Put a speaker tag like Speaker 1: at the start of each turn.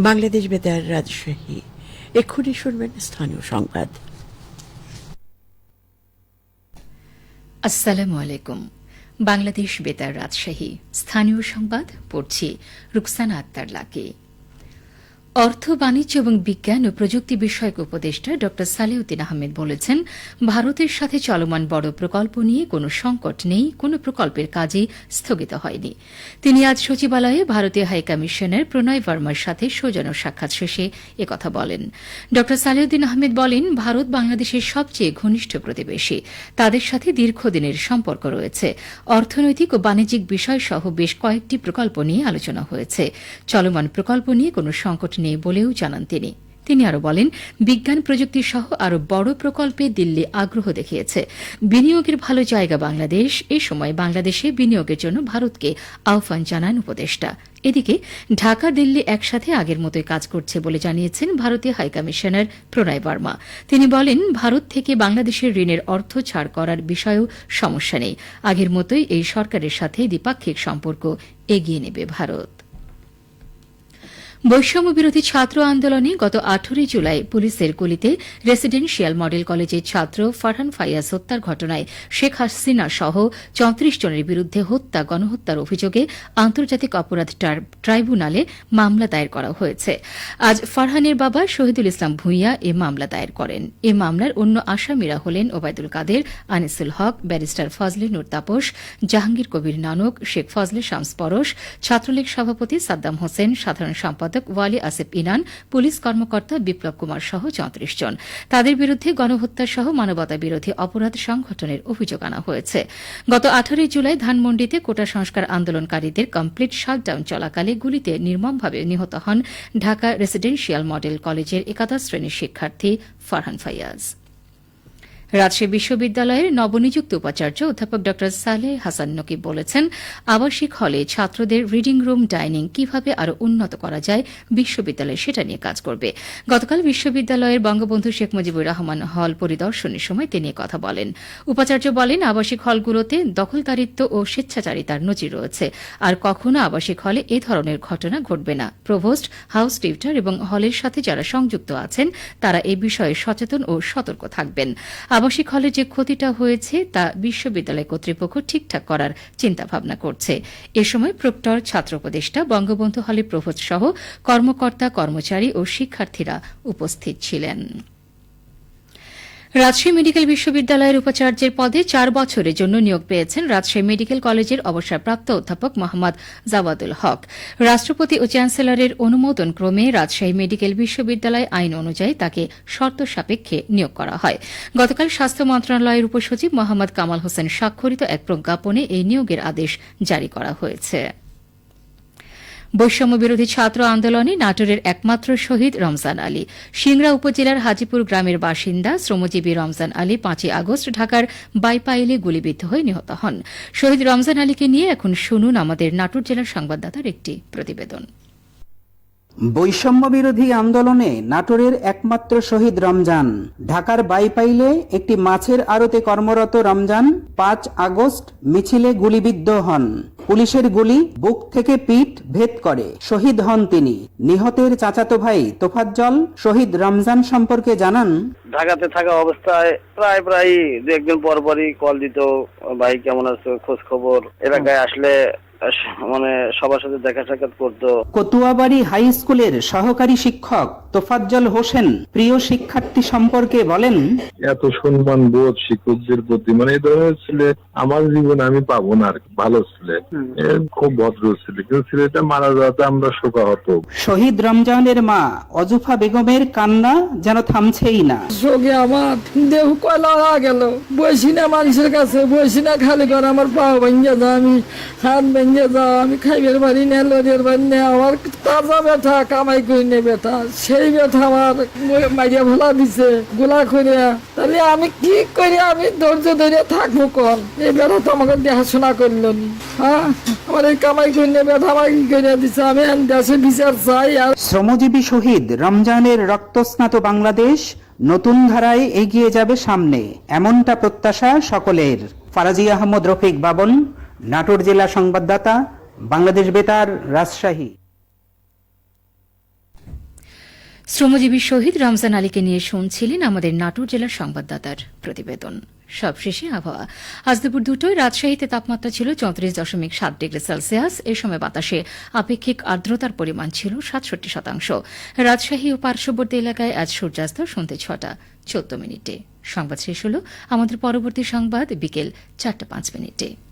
Speaker 1: বাংলাদেশ বেতার রাজশাহী। এক্ষুনি শুনবেন স্থানীয় সংবাদ।
Speaker 2: আসসালামু আলাইকুম। বাংলাদেশ বেতার রাজশাহী। স্থানীয় সংবাদ, পড়ছি রুকসানা আক্তার লাকি। অর্থ, বাণিজ্য এবং বিজ্ঞান ও প্রযুক্তি বিষয়ক উপদেষ্টা ড সালেউদ্দিন আহমেদ বলেছেন, ভারতের সাথে চলমান বড় প্রকল্প নিয়ে কোনো সংকট নেই, কোনো প্রকল্পের কাজই স্থগিত হয়নি। তিনি আজ সচিবালয়ে ভারতীয় হাইকমিশনের প্রণয় বর্মার সাথে সৌজন্য সাক্ষাৎ শেষে একথা বলেন। ড সালেউদ্দিন আহমেদ বলেন, ভারত বাংলাদেশের সবচেয়ে ঘনিষ্ঠ প্রতিবেশী। তাদের সাথে দীর্ঘদিনের সম্পর্ক রয়েছে। অর্থনৈতিক ও বাণিজ্যিক বিষয়সহ বেশ কয়েকটি প্রকল্প নিয়ে আলোচনা হয়েছে। চলমান প্রকল্প নিয়ে কোনো সংকট নেই বলেও জানান তিনি। তিনি আরও বলেন, বিজ্ঞান প্রযুক্তি সহ আরও বড় প্রকল্পে দিল্লি আগ্রহ দেখিয়েছে। বিনিয়োগের ভালো জায়গা বাংলাদেশ, এ সময় বাংলাদেশে বিনিয়োগের জন্য ভারতকে আহ্বান জানান উপদেষ্টা। এদিকে, ঢাকা, দিল্লি একসাথে আগের মতোই কাজ করছে বলে জানিয়েছেন ভারতীয় হাইকমিশনার প্রণয় বর্মা। তিনি বলেন, ভারত থেকে বাংলাদেশের ঋণের অর্থ ছাড় করার বিষয়েও সমস্যা নেই। আগের মতোই এই সরকারের সাথে দ্বিপাক্ষিক সম্পর্ক এগিয়ে নেবে ভারত। বৈষম্য বিরোধী ছাত্র আন্দোলনে গত আঠেরোই জুলাই পুলিশের গুলিতে রেসিডেন্সিয়াল মডেল কলেজের ছাত্র ফারহান ফাইয়াজ হত্যার ঘটনায় শেখ হাসিনা সহ চৌত্রিশ জনের বিরুদ্ধে হত্যা, গণহত্যার অভিযোগে আন্তর্জাতিক অপরাধ ট্রাইব্যুনালে মামলা দায়ের করা হয়েছে। আজ ফারহানের বাবা শহীদুল ইসলাম ভূঁইয়া এ মামলা দায়ের করেন। এ মামলার অন্য আসামিরা হলেন ওবায়দুল কাদের, আনিসুল হক, ব্যারিস্টার ফজলে নুর তাপস, জাহাঙ্গীর কবির নানক, শেখ ফজলে শামস পরশ, ছাত্রলীগ সভাপতি সাদ্দাম হোসেন, সাধারণ সম্পাদক ওয়ালি আসিফ ইনান, পুলিশ কর্মকর্তা বিপ্লব কুমার সহ চৌত্রিশ জন। তাদের বিরুদ্ধে গণহত্যা সহ মানবতা বিরোধী অপরাধ সংগঠনের অভিযোগ আনা হয়েছে। গত আঠারোই জুলাই ধানমন্ডিতে কোটা সংস্কার আন্দোলনকারীদের কমপ্লিট শাটডাউন চলাকালে গুলিতে নির্মমভাবে নিহত হন ঢাকা রেসিডেন্সিয়াল মডেল কলেজের একাদশ শ্রেণির শিক্ষার্থী ফারহান ফাইয়াজ। রাজশাহী বিশ্ববিদ্যালয়ের নবনিযুক্ত উপাচার্য অধ্যাপক ড সালেহ হাসান নকিব বলেছেন, আবাসিক হলে ছাত্রদের রিডিং রুম, ডাইনিং কীভাবে আরও উন্নত করা যায় বিশ্ববিদ্যালয় সেটা নিয়ে কাজ করবে। গতকাল বিশ্ববিদ্যালয়ের বঙ্গবন্ধু শেখ মুজিবুর রহমান হল পরিদর্শনের সময় তিনি কথা বলেন। উপাচার্য বলেন, আবাসিক হলগুলোতে দখলদারিত্ব ও স্বেচ্ছাচারিতার নজির রয়েছে। আর কখনো আবাসিক হলে এ ধরনের ঘটনা ঘটবে না। প্রভোস্ট, হাউস টিউটার এবং হলের সাথে যারা সংযুক্ত আছেন, তারা এ বিষয়ে সচেতন ও সতর্ক থাকবেন। আবাসিক হলে যে ক্ষতিটা হয়েছে তা বিশ্ববিদ্যালয় কর্তৃপক্ষ ঠিকঠাক করার চিন্তাভাবনা করছে। এ সময় প্রক্টর, ছাত্র উপদেষ্টা, বঙ্গবন্ধু হলে প্রভোজ সহ কর্মকর্তা, কর্মচারী ও শিক্ষার্থীরা উপস্থিত ছিলেন। রাজশাহী মেডিকেল বিশ্ববিদ্যালয়ের উপাচার্যের পদে চার বছরের জন্য নিয়োগ পেয়েছেন রাজশাহী মেডিকেল কলেজের অবসরপ্রাপ্ত অধ্যাপক মোহাম্মদ জাওয়াদুল হক। রাষ্ট্রপতি ও চ্যান্সেলরের অনুমোদন ক্রমে রাজশাহী মেডিকেল বিশ্ববিদ্যালয় আইন অনুযায়ী তাকে শর্ত সাপেক্ষে নিয়োগ করা হয়। গতকাল স্বাস্থ্য মন্ত্রণালয়ের উপসচিব মোহাম্মদ কামাল হোসেন স্বাক্ষরিত এক প্রজ্ঞাপনে এই নিয়োগের আদেশ জারি করা হয়েছে। বৈষম্য বিরোধী ছাত্র আন্দোলনে নাটোরের একমাত্র শহীদ রমজান আলী। সিংড়া উপজেলার হাজিপুর গ্রামের বাসিন্দা শ্রমজীবী রমজান আলী পাঁচই আগস্ট ঢাকার বাইপাইলে গুলিবিদ্ধ হয়ে নিহত হন। শহীদ রমজান আলীকে নিয়ে এখন শুনুন আমাদের নাটোর জেলার সংবাদদাতার একটি প্রতিবেদন।
Speaker 3: বৈষম্য বিরোধী আন্দোলনে নাটোরের একমাত্র শহীদ রমজান। ঢাকার বাইপাইলে একটি মাছের আড়তে কর্মরত রমজান পাঁচ আগস্ট মিছিলে গুলিবিদ্ধ হন। পুলিশের গুলি বুক থেকে পিঠ ভেদ করে। শহীদ হন তিনি। নিহতের চাচাতো ভাই তোফাজ্জল শহীদ রমজান সম্পর্কে জানান
Speaker 4: ঢাকাতে থাকা অবস্থায় প্রায় প্রায় দু একদিন পরপরই কল দিত ভাই কেমন আছো? খোঁজ খবর? এলাকায় আসলে মানে সবার সাথে দেখা সাক্ষাৎ করতো।
Speaker 3: কতুয়াবাড়ি হাই স্কুলের সহকারী শিক্ষক তোফাজ্জল হোসেন প্রিয় শিক্ষার্থী সম্পর্কে বলেন
Speaker 5: এত সম্মান বোধ শিক্ষকদের প্রতি মানে এই ধরনের ছেলে আমার জীবনে আমি পাবো না আর কি। ভালো ছেলে। এ খুব ভদ্র ছেলে কিন্তু ছেলেটা মারা যাওয়াতে আমরা শোকাহত।
Speaker 3: শহীদ রমজানের মা অজুফা বেগমের কান্না যেন থামছেই না।
Speaker 6: চোখে আমার দেহ কয়লা গেল বসি না মানুষের কাছে বসি না খালি করে আমার পা ভেঙে যা আমি হাত ভেঙে যা আমি খাইবের বাড়ি নে লড়ের বাড়ি নে, আমার তাজা ব্যথা, কামাই করি নে ব্যথা। সেই ব্যথা আমার মাইয়া ভোলা দিছে, গোলা করে তাহলে আমি কি করি? আমি ধৈর্য ধরে থাকব কন? এই ব্যথা তো আমাকে দেখাশোনা করল নি। হ্যাঁ? আমার এই কামাই করি নে, ব্যথা আমাকে কি করে দিছে? আমি দেশে বিচার চাই আর
Speaker 3: শ্রমজীবী শহীদ রমজানের রক্তস্নাত বাংলাদেশ নতুন ধারায় এগিয়ে যাবে সামনে। এমনটা প্রত্যাশা সকলের। ফারাজি আহমদ রফিক বাবন নাটোর জেলা সংবাদদাতা, বাংলাদেশ বেতার, রাজশাহী।
Speaker 2: শ্রমজীবী শহীদ রমজান আলীকে নিয়ে শুনছিলেন আমাদের নাটোর জেলার সংবাদদাতার প্রতিবেদন। সবশেষে আবহাওয়া। আজ দুপুর দুটোয় রাজশাহীতে তাপমাত্রা ছিল চৌত্রিশ দশমিক সাত ডিগ্রি সেলসিয়াস। এ সময় বাতাসে আপেক্ষিক আর্দ্রতার পরিমাণ ছিল সাতষট্টি শতাংশ। রাজশাহী ও পার্শ্ববর্তী এলাকায় আজ সূর্যাস্ত সন্ধ্যে ছটা চোদ্দ মিনিটে। সংবাদ শেষ হল আমাদের পরবর্তী সংবাদ বিকেল চারটা পাঁচ মিনিটে।